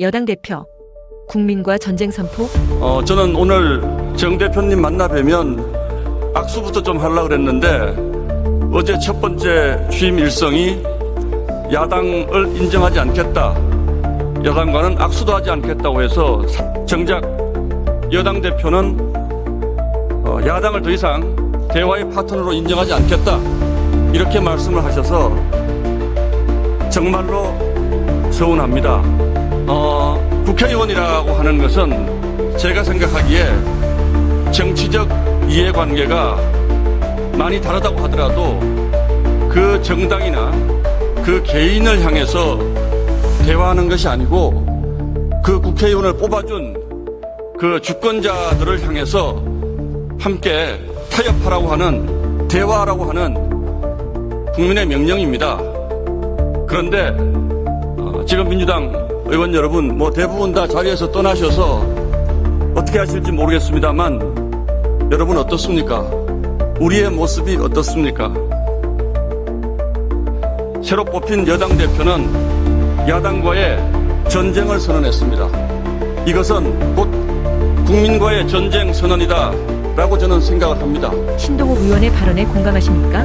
여당 대표. 국민과 전쟁 선포? 어, 저는 오늘 정 대표님 만나 뵈면 악수부터 좀 하려고 그랬는데 어제 첫 번째 취임 일성이 야당을 인정하지 않겠다. 여당과는 악수도 하지 않겠다고 해서 사- 정작 여당 대표는 어, 야당을 더 이상 대화의 파트너로 인정하지 않겠다. 이렇게 말씀을 하셔서 정말로 서운합니다. 어, 국회의원이라고 하는 것은 제가 생각하기에 정치적 이해관계가 많이 다르다고 하더라도 그 정당이나 그 개인을 향해서 대화하는 것이 아니고 그 국회의원을 뽑아준 그 주권자들을 향해서 함께 타협하라고 하는 대화라고 하는 국민의 명령입니다. 그런데 어, 지금 민주당 의원 여러분 뭐 대부분 다 자리에서 떠나셔서 어떻게 하실지 모르겠습니다만 여러분 어떻습니까? 우리의 모습이 어떻습니까? 새로 뽑힌 여당 대표는 야당과의 전쟁을 선언했습니다. 이것은 곧 국민과의 전쟁 선언이다 라고 저는 생각을 합니다. 신동욱 의원의 발언에 공감하십니까?